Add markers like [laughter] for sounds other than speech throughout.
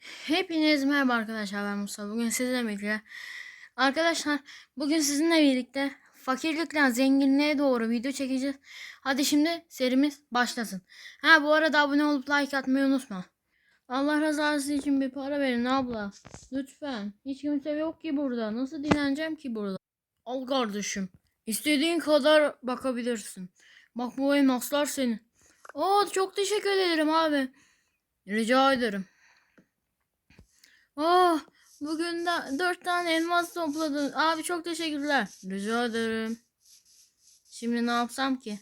Hepiniz merhaba arkadaşlar ben Musa. Bugün sizinle birlikte arkadaşlar bugün sizinle birlikte fakirlikten zenginliğe doğru video çekeceğiz. Hadi şimdi serimiz başlasın. Ha bu arada abone olup like atmayı unutma. Allah rızası için bir para verin abla. Lütfen. Hiç kimse yok ki burada. Nasıl dinleneceğim ki burada? Al kardeşim. İstediğin kadar bakabilirsin. Bak bu elmaslar senin. Oo çok teşekkür ederim abi. Rica ederim. Oh, bugün de dört tane elmas topladın. Abi çok teşekkürler. Rica ederim. Şimdi ne yapsam ki?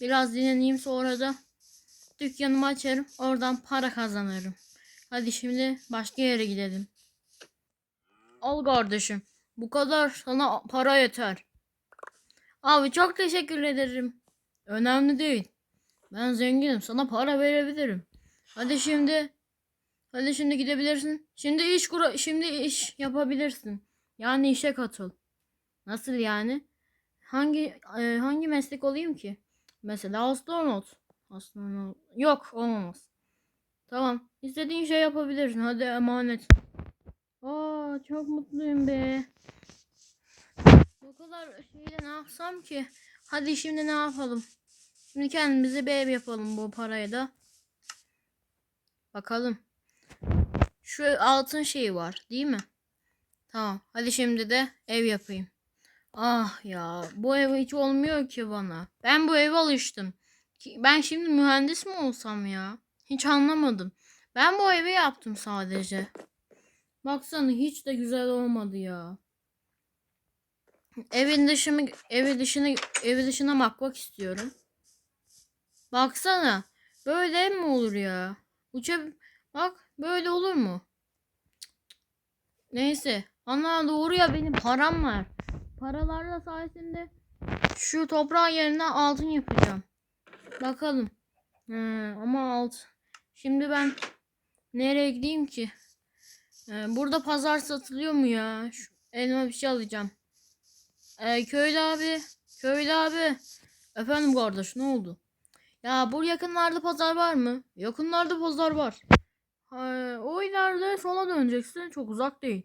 Biraz dinleneyim sonra da dükkanımı açarım. Oradan para kazanırım. Hadi şimdi başka yere gidelim. Al kardeşim. Bu kadar sana para yeter. Abi çok teşekkür ederim. Önemli değil. Ben zenginim. Sana para verebilirim. Hadi şimdi Hadi şimdi gidebilirsin. Şimdi iş kura şimdi iş yapabilirsin. Yani işe katıl. Nasıl yani? Hangi e, hangi meslek olayım ki? Mesela astronot. Astronot. Yok olmaz. Tamam. İstediğin şey yapabilirsin. Hadi emanet. Aa çok mutluyum be. Bu kadar şeyle ne yapsam ki? Hadi şimdi ne yapalım? Şimdi kendimize bir ev yapalım bu parayı da. Bakalım. Şu altın şeyi var değil mi? Tamam. Hadi şimdi de ev yapayım. Ah ya bu ev hiç olmuyor ki bana. Ben bu eve alıştım. Ben şimdi mühendis mi olsam ya? Hiç anlamadım. Ben bu evi yaptım sadece. Baksana hiç de güzel olmadı ya. Evin dışını evi dışını evi dışına bakmak istiyorum. Baksana. Böyle mi olur ya? Uça bak böyle olur mu? Neyse. Ana doğru ya benim param var. Paralarla sayesinde şu toprağın yerine altın yapacağım. Bakalım. He, ama alt. Şimdi ben nereye gideyim ki? Ee, burada pazar satılıyor mu ya? Şu elma bir şey alacağım. Ee, köylü abi. Köylü abi. Efendim kardeş ne oldu? Ya bu yakınlarda pazar var mı? Yakınlarda pazar var. O ileride sola döneceksin. Çok uzak değil.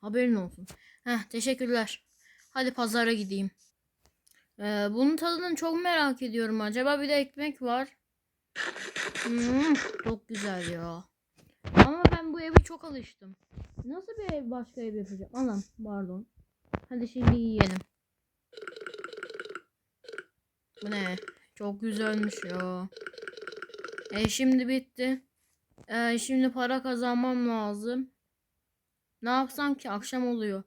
Haberin olsun. Heh, teşekkürler. Hadi pazara gideyim. Ee, bunun tadını çok merak ediyorum. Acaba bir de ekmek var. Hmm, çok güzel ya. Ama ben bu eve çok alıştım. Nasıl bir ev başka ev yapacağım? Anam pardon. Hadi şimdi yiyelim. Bu ne? Çok güzelmiş ya. E şimdi bitti. E, şimdi para kazanmam lazım. Ne yapsam ki akşam oluyor.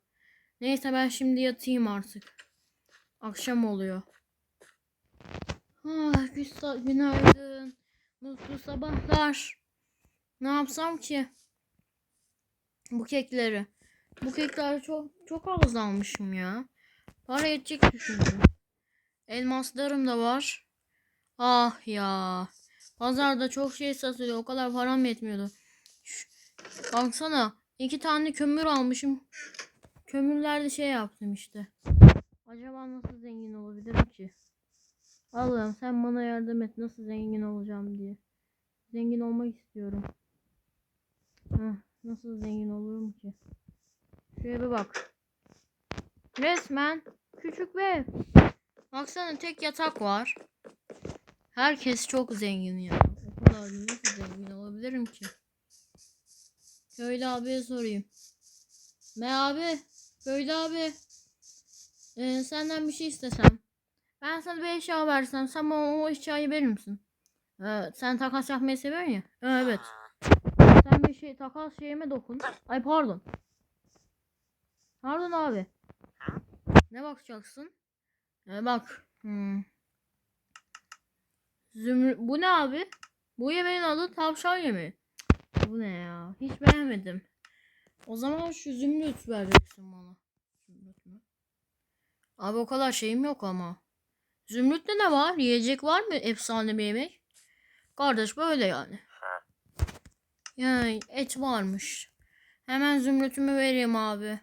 Neyse ben şimdi yatayım artık. Akşam oluyor. Ah, günaydın. Mutlu sabahlar. Ne yapsam ki? Bu kekleri. Bu kekler çok çok az almışım ya. Para yetecek düşündüm. Elmaslarım da var. Ah ya. Pazarda çok şey satılıyor. O kadar param yetmiyordu. Şş, baksana. iki tane kömür almışım. Kömürlerde şey yaptım işte. Acaba nasıl zengin olabilirim ki? Allah'ım sen bana yardım et. Nasıl zengin olacağım diye. Zengin olmak istiyorum. Heh, nasıl zengin olurum ki? Şuraya bir bak. Resmen küçük bir ev. Baksana tek yatak var. Herkes çok zengin ya. O kadar nasıl zengin olabilirim ki? Köylü abiye sorayım. Me abi, köylü abi. Ee, senden bir şey istesem. Ben sana bir eşya versem sen bana o eşyayı verir misin? Ee, sen takas yapmayı seviyorsun ya. Ee, Evet. Sen bir şey takas şeyime dokun. Ay pardon. Pardon abi. Ne bakacaksın? Ee, bak. Hmm. Zümrüt. Bu ne abi? Bu yemeğin adı tavşan yemeği. Bu ne ya? Hiç beğenmedim. O zaman şu zümrüt vereceksin bana. Zümrüt mü? Abi o kadar şeyim yok ama. Zümrütte ne var? Yiyecek var mı? Efsane bir yemek. Kardeş böyle yani. Yani et varmış. Hemen zümrütümü vereyim abi.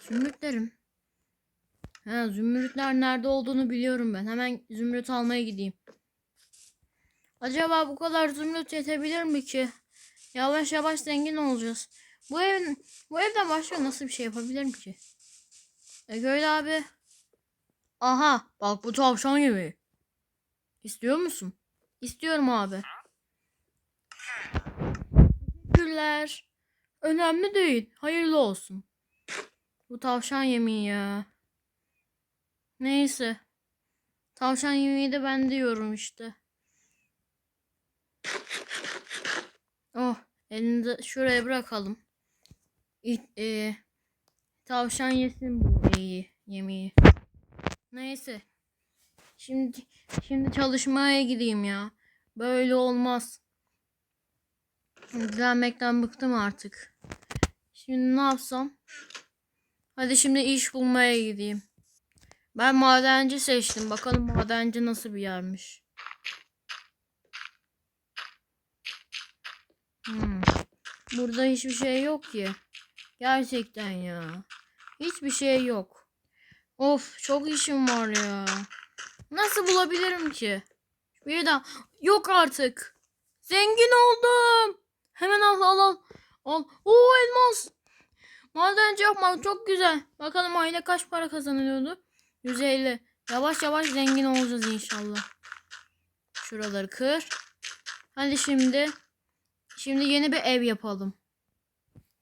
Zümrütlerim. Ha, zümrütler nerede olduğunu biliyorum ben. Hemen zümrüt almaya gideyim. Acaba bu kadar zümrüt yetebilir mi ki? Yavaş yavaş zengin olacağız. Bu ev bu evden başka nasıl bir şey yapabilirim ki? E Köylü abi. Aha bak bu tavşan yemeği. İstiyor musun? İstiyorum abi. Teşekkürler. Önemli değil. Hayırlı olsun. Bu tavşan yemeği ya. Neyse. Tavşan yemeği de ben diyorum işte. Oh, elinde şuraya bırakalım. İ- e, tavşan yesin bu iyi yemeği. Neyse. Şimdi şimdi çalışmaya gideyim ya. Böyle olmaz. Dilenmekten bıktım artık. Şimdi ne yapsam? Hadi şimdi iş bulmaya gideyim. Ben madenci seçtim. Bakalım madenci nasıl bir yermiş. Hmm. Burada hiçbir şey yok ki. Gerçekten ya. Hiçbir şey yok. Of çok işim var ya. Nasıl bulabilirim ki? Birden yok artık. Zengin oldum. Hemen al al al. Al. Oo elmas. Madenci yapmak çok güzel. Bakalım ayda kaç para kazanıyordu? 150. Yavaş yavaş zengin olacağız inşallah. Şuraları kır. Hadi şimdi. Şimdi yeni bir ev yapalım.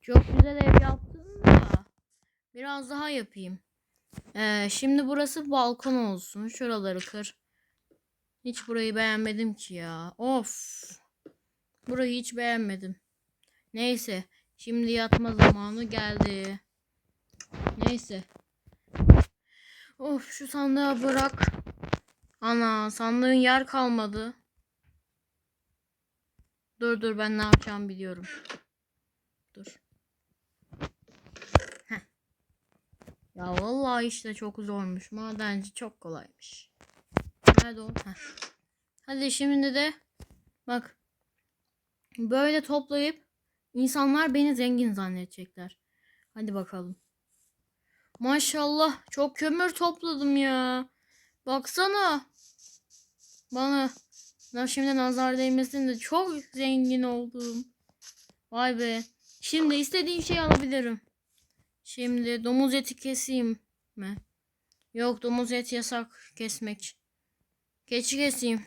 Çok güzel ev yaptım da. Biraz daha yapayım. Ee, şimdi burası balkon olsun. Şuraları kır. Hiç burayı beğenmedim ki ya. Of. Burayı hiç beğenmedim. Neyse. Şimdi yatma zamanı geldi. Neyse. Of şu sandığı bırak. Ana sandığın yer kalmadı. Dur dur ben ne yapacağımı biliyorum. Dur. Heh. Ya vallahi işte çok zormuş. Madenci çok kolaymış. Nerede o? Heh. Hadi şimdi de bak. Böyle toplayıp insanlar beni zengin zannedecekler. Hadi bakalım. Maşallah çok kömür topladım ya. Baksana. Bana. Ben şimdi nazar değmesin de çok zengin oldum. Vay be. Şimdi istediğim şeyi alabilirim. Şimdi domuz eti keseyim mi? Yok domuz eti yasak kesmek. Keçi keseyim.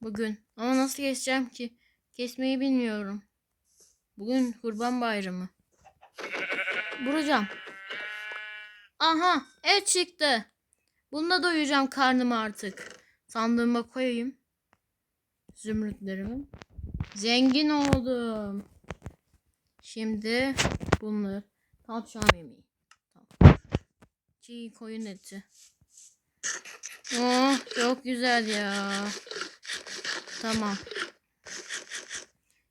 Bugün. Ama nasıl keseceğim ki? Kesmeyi bilmiyorum. Bugün kurban bayramı. Vuracağım. Aha et çıktı. Bununla doyuracağım karnımı artık. Sandığıma koyayım. Zümrütlerimi. Zengin oldum. Şimdi bunları tavşan yemeği. Tamam. Çiğ koyun eti. Oh çok güzel ya. Tamam.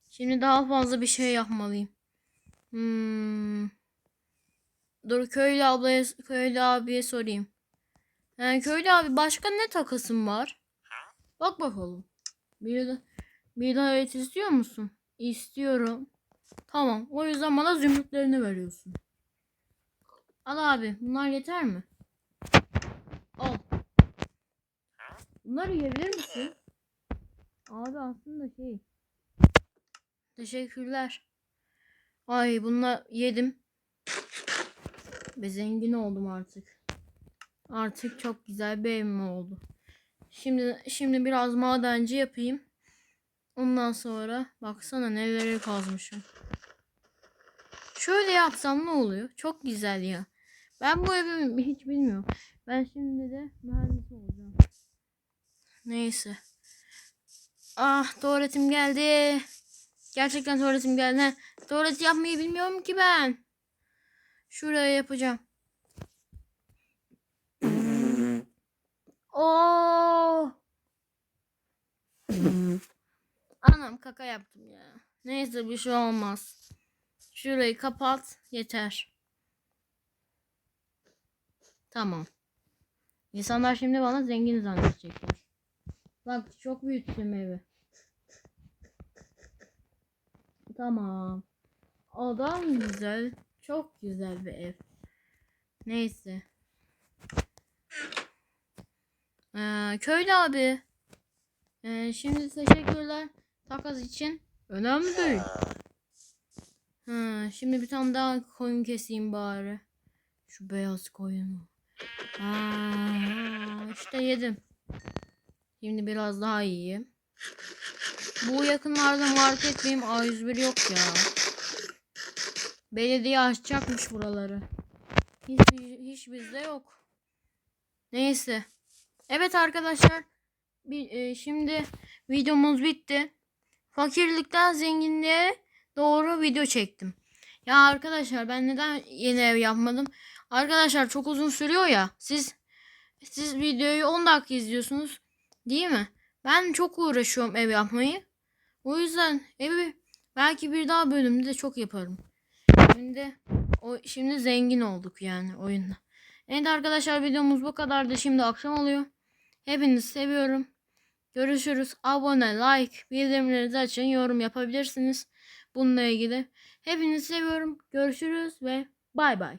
Şimdi daha fazla bir şey yapmalıyım. Hmm. Dur köylü ablaya, köylü abiye sorayım. Yani köylü abi başka ne takısın var? Bak bakalım. Bir, bir daha et istiyor musun? İstiyorum. Tamam. O yüzden bana zümrütlerini veriyorsun. Al abi. Bunlar yeter mi? Al. Bunları yiyebilir misin? Abi aslında şey. Teşekkürler. Ay bunlar yedim. Ve zengin oldum artık. Artık çok güzel bir evim oldu. Şimdi şimdi biraz madenci yapayım. Ondan sonra baksana neleri kazmışım. Şöyle yapsam ne oluyor? Çok güzel ya. Ben bu evi hiç bilmiyorum. Ben şimdi de mühendis olacağım. Neyse. Ah tuvaletim geldi. Gerçekten tuvaletim geldi. Tuvalet yapmayı bilmiyorum ki ben. Şuraya yapacağım. [laughs] Oo. Anam kaka yaptım ya. Neyse bir şey olmaz. Şurayı kapat. Yeter. Tamam. İnsanlar şimdi bana zengin zannedecekler. Bak çok büyüttüm evi. Tamam. Adam güzel. Çok güzel bir ev. Neyse. Ee, köylü abi. Ee, şimdi teşekkürler takas için. Önemli değil. Ha, şimdi bir tane daha koyun keseyim bari. Şu beyaz koyunu. Aa, işte yedim. Şimdi biraz daha yiyeyim. Bu yakınlarda market benim A101 yok ya. Belediye açacakmış buraları. Hiç, hiç bizde yok. Neyse. Evet arkadaşlar. Bir, e, şimdi videomuz bitti. Fakirlikten zenginliğe doğru video çektim. Ya arkadaşlar ben neden yeni ev yapmadım? Arkadaşlar çok uzun sürüyor ya. Siz siz videoyu 10 dakika izliyorsunuz. Değil mi? Ben çok uğraşıyorum ev yapmayı. O yüzden evi belki bir daha bölümde de çok yaparım. Şimdi o şimdi zengin olduk yani oyunda. Evet arkadaşlar videomuz bu kadardı. Şimdi akşam oluyor. Hepinizi seviyorum. Görüşürüz. Abone, like, bildirimleri de açın. Yorum yapabilirsiniz. Bununla ilgili. Hepinizi seviyorum. Görüşürüz ve bay bay.